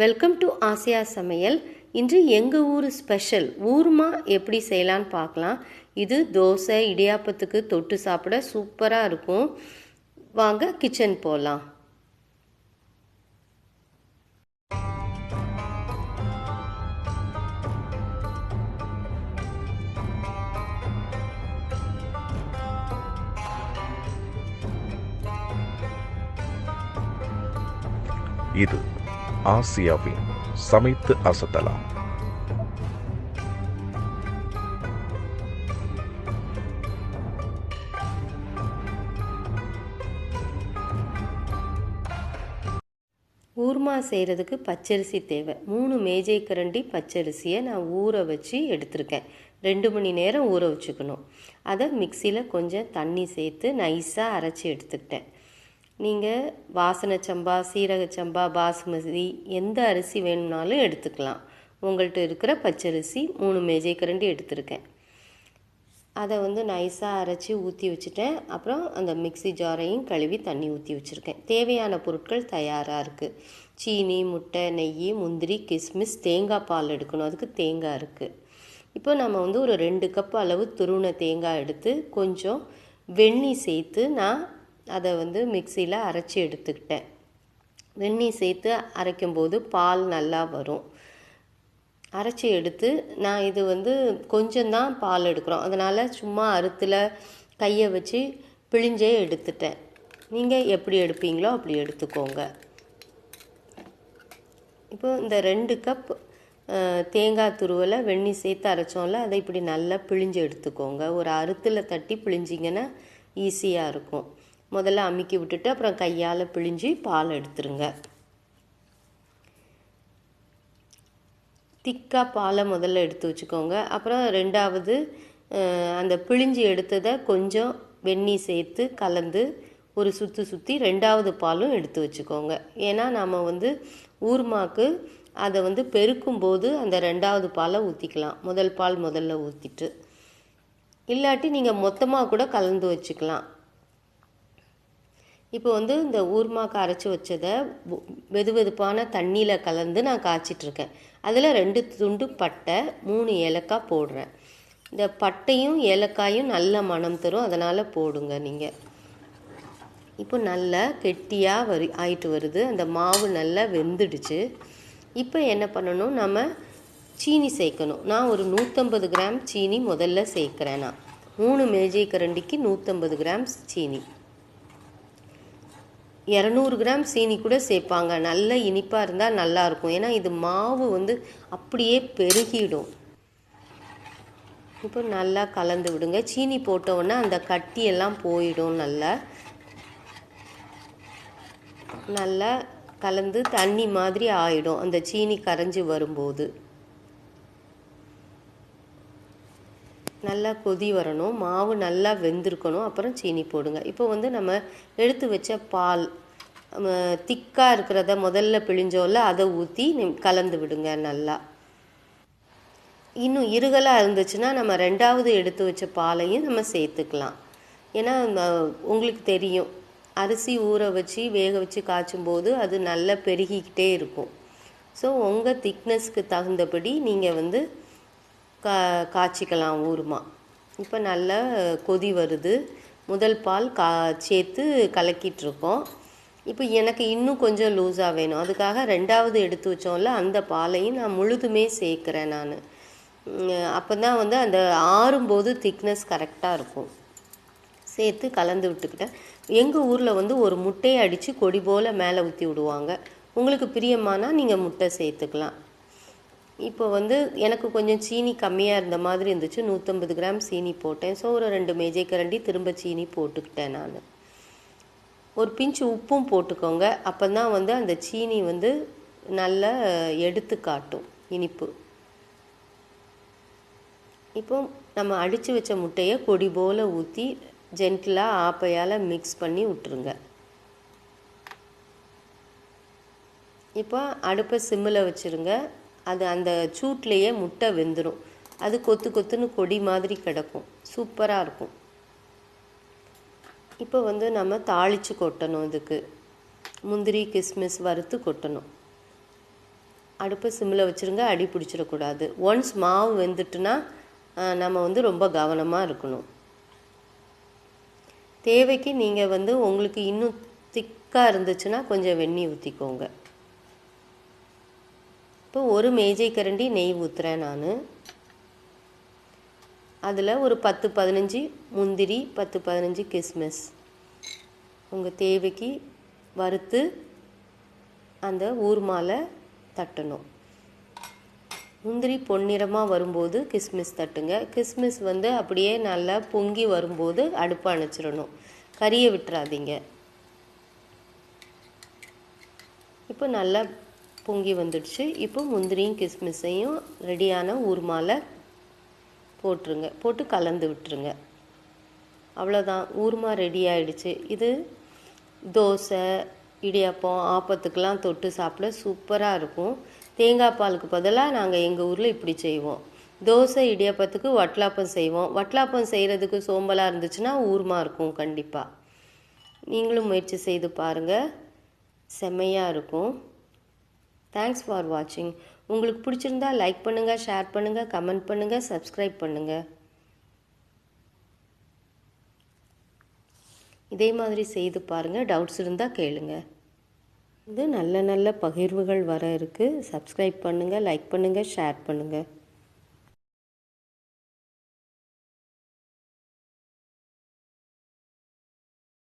Welcome to Asia சமையல் இன்று எங்கள் ஊர் ஸ்பெஷல் ஊர்மா எப்படி செய்யலான்னு பார்க்கலாம். இது தோசை இடியாப்பத்துக்கு தொட்டு சாப்பிட சூப்பராக இருக்கும். வாங்க கிச்சன் போகலாம் இது ஆசியாவின் சமைத்து அசத்தலாம். ஊர்மா செய்கிறதுக்கு பச்சரிசி தேவை. மூணு மேஜை கரண்டி பச்சரிசியை நான் ஊற வச்சு எடுத்திருக்கேன். ரெண்டு மணி நேரம் ஊற வச்சுக்கணும். அதை மிக்சியில் கொஞ்சம் தண்ணி சேர்த்து நைஸாக அரைச்சி எடுத்துக்கிட்டேன். நீங்கள் வாசனை சம்பா சீரக சம்பா பாசுமதி எந்த அரிசி வேணும்னாலும் எடுத்துக்கலாம். உங்கள்கிட்ட இருக்கிற பச்சரிசி மூணு மேஜை கரண்டி எடுத்திருக்கேன். அதை வந்து நைஸாக அரைச்சி ஊற்றி வச்சுட்டேன். அப்புறம் அந்த மிக்ஸி ஜாரையும் கழுவி தண்ணி ஊற்றி வச்சுருக்கேன். தேவையான பொருட்கள் தயாராக இருக்குது சீனி முட்டை நெய் முந்திரி கிஸ்மிஸ் தேங்காய் பால் எடுக்கணும். அதுக்கு தேங்காய் இருக்குது இப்போ நம்ம வந்து ஒரு ரெண்டு கப் அளவு துருவின தேங்காய் எடுத்து கொஞ்சம் வெந்நீர் சேர்த்து நான் அதை வந்து மிக்சியில் அரைச்சி எடுத்துக்கிட்டேன். வெந்நீர் சேர்த்து அரைக்கும்போது பால் நல்லா வரும். அரைச்சி எடுத்து நான் இது வந்து கொஞ்சம்தான் பால் எடுக்கிறோம். அதனால் சும்மா அறுத்தில் கையை வச்சு பிழிஞ்சே எடுத்துட்டேன். நீங்கள் எப்படி எடுப்பீங்களோ அப்படி எடுத்துக்கோங்க. இப்போ இந்த ரெண்டு கப் தேங்காய் துருவலை வெந்நீர் சேர்த்து அரைச்சோம்ல அதை இப்படி நல்லா பிழிஞ்சு எடுத்துக்கோங்க. ஒரு அறுத்தில் தட்டி பிழிஞ்சிங்கன்னா ஈஸியாக இருக்கும். முதல்ல அமுக்கி விட்டுட்டு அப்புறம் கையால் பிழிஞ்சு பால் எடுத்துருங்க. திக்காக பாலை முதல்ல எடுத்து வச்சுக்கோங்க. அப்புறம் ரெண்டாவது அந்த பிழிஞ்சு எடுத்ததை கொஞ்சம் வெந்நீர் சேர்த்து கலந்து ஒரு சுற்றி சுற்றி ரெண்டாவது பாலும் எடுத்து வச்சுக்கோங்க. ஏன்னா நம்ம வந்து ஊர்மாக்கு அதை வந்து பெருக்கும்போது அந்த ரெண்டாவது பாலை ஊற்றிக்கலாம் முதல் பால் முதல்ல ஊற்றிட்டு இல்லாட்டி நீங்கள் மொத்தமாக கூட கலந்து வச்சுக்கலாம். இப்போ வந்து இந்த ஊர்மாக்கு அரைச்சி வச்சதை வெது வெதுப்பான தண்ணியில் கலந்து நான் காய்ச்சிட்ருக்கேன். அதில் ரெண்டு துண்டு பட்டை மூணு ஏலக்காய் போடுறேன். இந்த பட்டையும் ஏலக்காயும் நல்ல மனம் தரும் அதனால் போடுங்க நீங்கள் இப்போ நல்லா கெட்டியாக வரி ஆயிட்டு வருது. அந்த மாவு நல்லா வெந்துடுச்சு. இப்போ என்ன பண்ணணும்? நம்ம சீனி சேர்க்கணும். நான் ஒரு நூற்றம்பது கிராம் சீனி முதல்ல சேர்க்குறேன் நான். மூணு மேஜை கரண்டிக்கு நூற்றம்பது கிராம் சீனி. இரநூறு கிராம் சீனி கூட சேர்ப்பாங்க. நல்ல இனிப்பாக இருந்தால் நல்லாயிருக்கும் ஏன்னா இது மாவு வந்து அப்படியே பெருகிடும். இப்போ நல்லா கலந்து விடுங்க. சீனி போட்டோன்னா அந்த கட்டியெல்லாம் போயிடும் நல்லா. நல்லா கலந்து தண்ணி மாதிரி ஆயிடும். அந்த சீனி கரைஞ்சி வரும்போது. நல்லா கொதி வரணும். மாவு நல்லா வெந்திருக்கணும். அப்புறம் சீனி போடுங்க. இப்போ வந்து நம்ம எடுத்து வச்ச பால் திக்காக இருக்கிறத முதல்ல பிழிஞ்சோல அதை ஊற்றி கலந்து விடுங்க நல்லா. இன்னும் இருகலாக இருந்துச்சுன்னா நம்ம ரெண்டாவது எடுத்து வச்ச பாலையும் நம்ம சேர்த்துக்கலாம். ஏன்னா உங்களுக்கு தெரியும். அரிசி ஊற வச்சு வேக வச்சு காய்ச்சும் போது அது நல்லா பெருகிக்கிட்டே இருக்கும். ஸோ உங்கள் திக்னஸ்க்கு தகுந்தபடி நீங்கள் வந்து கா காய்ச்சிக்கலாம் ஊருமா. இப்போ நல்லா கொதி வருது. முதல் பால் கா சேர்த்து கலக்கிட்டுருக்கோம். இப்போ எனக்கு இன்னும் கொஞ்சம் லூஸாக வேணும். அதுக்காக ரெண்டாவது எடுத்து வச்சோம்ல அந்த பாலையும் நான் முழுதுமே சேர்க்குறேன் நான். அப்போ தான் வந்து அந்த ஆறும்போது திக்னஸ் கரெக்டாக இருக்கும். சேர்த்து கலந்து விட்டுக்கிட்டேன். எங்கள் ஊரில் வந்து ஒரு முட்டையை அடித்து கொடி போல் மேலே ஊற்றி விடுவாங்க. உங்களுக்கு பிரியமானால் நீங்கள் முட்டை சேர்த்துக்கலாம். இப்போ வந்து எனக்கு கொஞ்சம் சீனி கம்மியாக இருந்த மாதிரி இருந்துச்சு. நூற்றம்பது கிராம் சீனி போட்டேன். ஸோ ஒரு ரெண்டு மேஜை கரண்டி திரும்ப சீனி போட்டுக்கிட்டேன் நான். ஒரு பிஞ்சு உப்பும் போட்டுக்கோங்க. அப்போ தான் வந்து அந்த சீனி வந்து நல்லா எடுத்து காட்டும். இனிப்பு. இப்போ நம்ம அடித்து வச்ச முட்டையை கொடி போல் ஊற்றி ஜென்டிலாக ஆப்பையால் மிக்ஸ் பண்ணி விட்டுருங்க. இப்போ அடுப்பை சிம்மில் வச்சுருங்க. அது அந்த சூட்லேயே முட்டை வெந்துடும் அது கொத்து கொத்துன்னு கொடி மாதிரி கிடக்கும். சூப்பராக இருக்கும். இப்போ வந்து நம்ம தாளித்து கொட்டணும் இதுக்கு. முந்திரி கிஸ்மிஸ் வறுத்து கொட்டணும். அடுப்பை சிம்மில் வச்சுருங்க அடி பிடிச்சிடக்கூடாது. ஒன்ஸ் மாவு வெந்துட்டுனா நம்ம வந்து ரொம்ப கவனமாக இருக்கணும். தேவைக்கு நீங்கள் வந்து உங்களுக்கு இன்னும் திக்காக இருந்துச்சுன்னா கொஞ்சம் வெந்நீர் ஊற்றிக்கோங்க இப்போ ஒரு மேஜை கரண்டி நெய் ஊற்றுறேன் நான். அதில் ஒரு பத்து பதினஞ்சு முந்திரி பத்து பதினஞ்சு கிஸ்மிஸ். உங்கள் தேவைக்கு வறுத்து அந்த ஊர்மாலை தட்டணும். முந்திரி பொன்னிறமாக வரும்போது கிஸ்மிஸ் தட்டுங்க. கிஸ்மிஸ் வந்து அப்படியே நல்லா பொங்கி வரும்போது அடுப்பை அணைச்சிடணும். கறியை விட்டுறாதீங்க. இப்போ நல்லா பொங்கி வந்துடுச்சு. இப்போ முந்திரியும் கிஸ்மிஸையும் ரெடியான ஊர்மாலை போட்டுருங்க. போட்டு கலந்து விட்டுருங்க. அவ்வளோதான். ஊர்மா ரெடி ஆயிடுச்சு. இது தோசை இடியாப்பம் ஆப்பத்துக்கெலாம் தொட்டு சாப்பிட சூப்பராக இருக்கும். தேங்காய் பாலுக்கு பதிலாக நாங்கள் எங்கள் ஊரில் இப்படி செய்வோம். தோசை இடியாப்பத்துக்கு வட்டலாப்பம் செய்வோம். வட்டலாப்பம் செய்கிறதுக்கு சோம்பலாக இருந்துச்சுன்னா ஊர்மா இருக்கும் கண்டிப்பாக நீங்களும் முயற்சி செய்து பாருங்கள் செம்மையாக இருக்கும். தேங்க்ஸ் ஃபார் வாட்சிங் உங்களுக்கு பிடிச்சிருந்தா லைக் பண்ணுங்கள் ஷேர் பண்ணுங்கள் கமெண்ட் பண்ணுங்கள் சப்ஸ்கிரைப் பண்ணுங்கள் இதே மாதிரி செய்து பாருங்கள் டவுட்ஸ் இருந்தால் கேளுங்கள் இது நல்ல நல்ல பகிர்வுகள் வர இருக்குது சப்ஸ்கிரைப் பண்ணுங்கள் லைக் பண்ணுங்கள் ஷேர் பண்ணுங்கள்